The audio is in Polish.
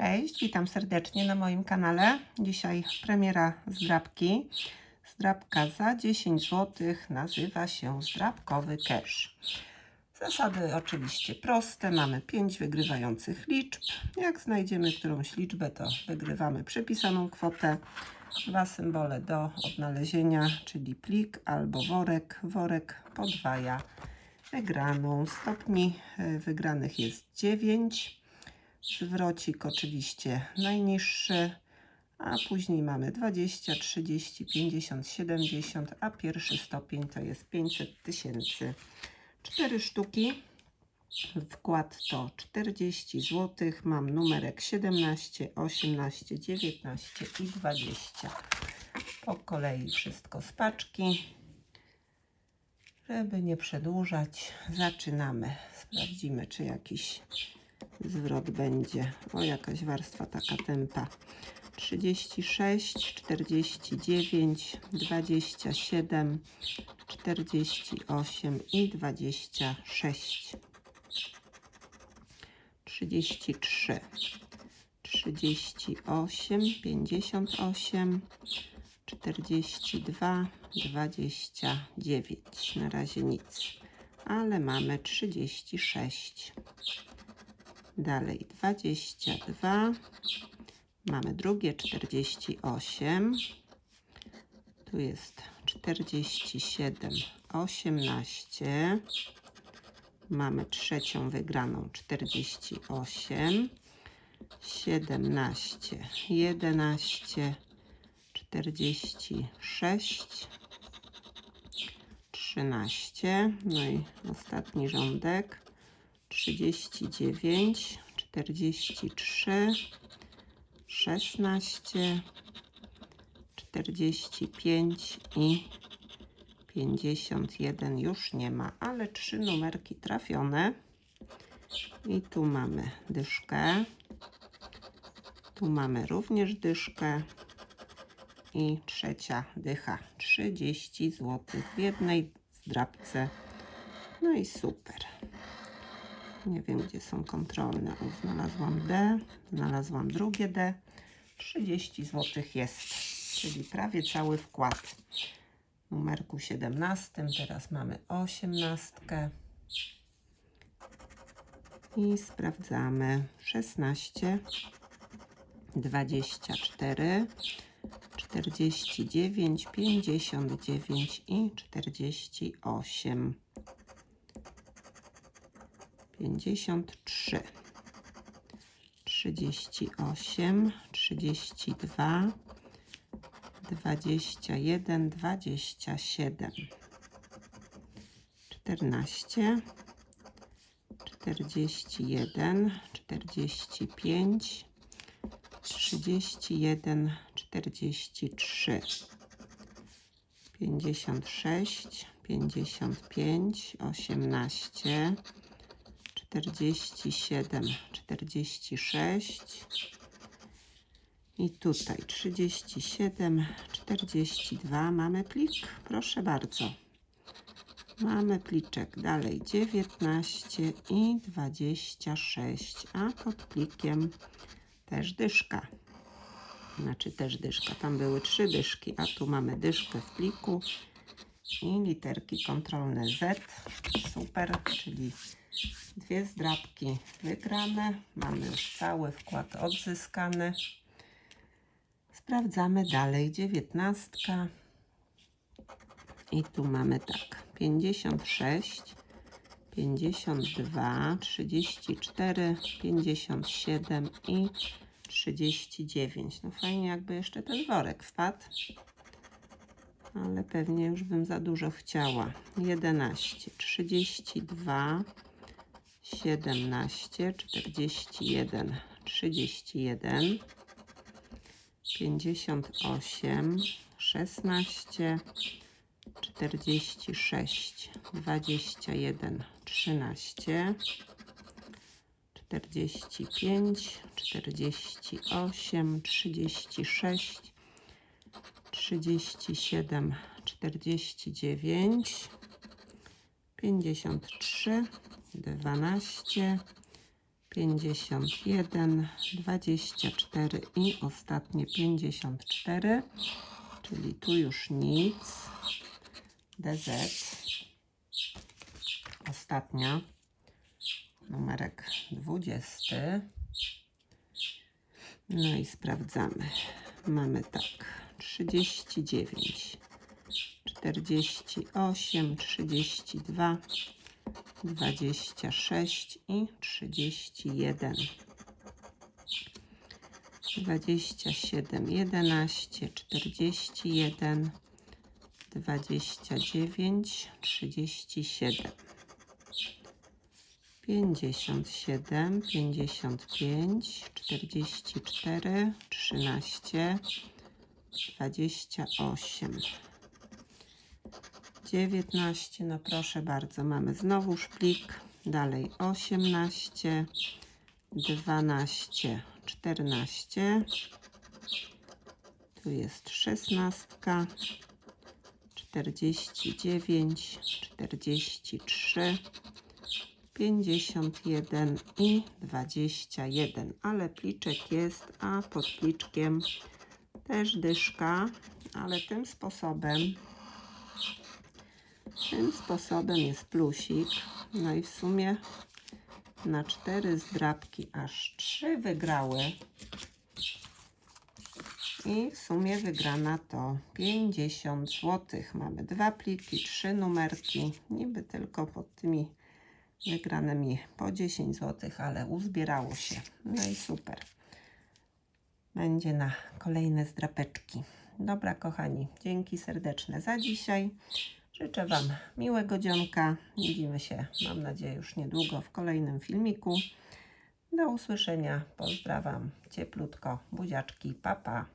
Cześć, witam serdecznie na moim kanale. Dzisiaj premiera zdrabki. Zdrabka za 10 zł nazywa się zdrabkowy cash. Zasady oczywiście proste. Mamy 5 wygrywających liczb. Jak znajdziemy którąś liczbę, to wygrywamy przypisaną kwotę. Dwa symbole do odnalezienia, czyli plik albo worek. Worek podwaja wygraną. Stopni e, wygranych jest 9. Zwrocik oczywiście najniższy, a później mamy 20, 30, 50, 70, a pierwszy stopień to jest 500 tysięcy. Cztery sztuki. Wkład to 40 zł. Mam numerek 17, 18, 19 i 20. Po kolei wszystko z paczki. Żeby nie przedłużać, zaczynamy. Sprawdzimy, czy jakiś zwrot będzie. O, jakaś warstwa taka tempa. 36, 49, 27, 48 i 26. 33, 38, 58, 42, 29. Na razie nic, ale mamy 36. Dalej 22. Mamy drugie 48. Tu jest 47, 18. Mamy trzecią wygraną 48. 17, 11, 46, 13. No i ostatni rządek. 39, 43, 16, 45 i 51 już nie ma, ale trzy numerki trafione. I tu mamy dyszkę. Tu mamy również dyszkę. I trzecia dycha. 30 zł w jednej zdrabce. No i super. Nie wiem, gdzie są kontrolne. O, znalazłam D, znalazłam drugie D. 30 zł jest, czyli prawie cały wkład. Numerku 17, teraz mamy 18. I sprawdzamy 16, 24, 49, 59 i 48. 53, 38, 32, 21, 27, 14, 41, 45, 31, 43, 56, 55, 18, 47, 46 i tutaj 37, 42 mamy plik, proszę bardzo. Mamy pliczek dalej 19 i 26, a pod plikiem też dyszka. Znaczy też dyszka, tam były trzy dyszki, a tu mamy dyszkę w pliku i literki kontrolne Z. Super, czyli dwie zdrabki wygrane. Mamy już cały wkład odzyskany. Sprawdzamy dalej. Dziewiętnastka. I tu mamy tak. 56, 52, 34, 57 i 39. No fajnie jakby jeszcze ten worek wpadł ale pewnie już bym za dużo chciała. 11, 32, 17, 41, 31, 58, 16, 46, 21, 13, 45, 48, 36, 37, 49, 53, 12, 51, 24 i ostatnie 54, czyli tu już nic. DZ, ostatnia, numerek 20. No i sprawdzamy. Mamy tak, 39, 48, 32, 26 i 31. 27, 11, 41, 29, 37. 57, 55, 44, 13, 28. 19, no proszę bardzo, mamy znowu plik. Dalej 18, 12, 14. Tu jest 16, 49, 43, 51 i 21. Ale pliczek jest, a pod pliczkiem też dyszka, ale tym sposobem tym sposobem jest plusik. No i w sumie na cztery zdrabki aż trzy wygrały. I w sumie wygrana to 50 zł. Mamy dwa pliki, trzy numerki. Niby tylko pod tymi wygranymi po 10 zł, ale uzbierało się. No i super. Będzie na kolejne zdrapeczki. Dobra, kochani, dzięki serdeczne za dzisiaj. Życzę Wam miłego dzionka. Widzimy się, mam nadzieję, już niedługo w kolejnym filmiku. Do usłyszenia. Pozdrawiam cieplutko. Buziaczki. Pa, pa.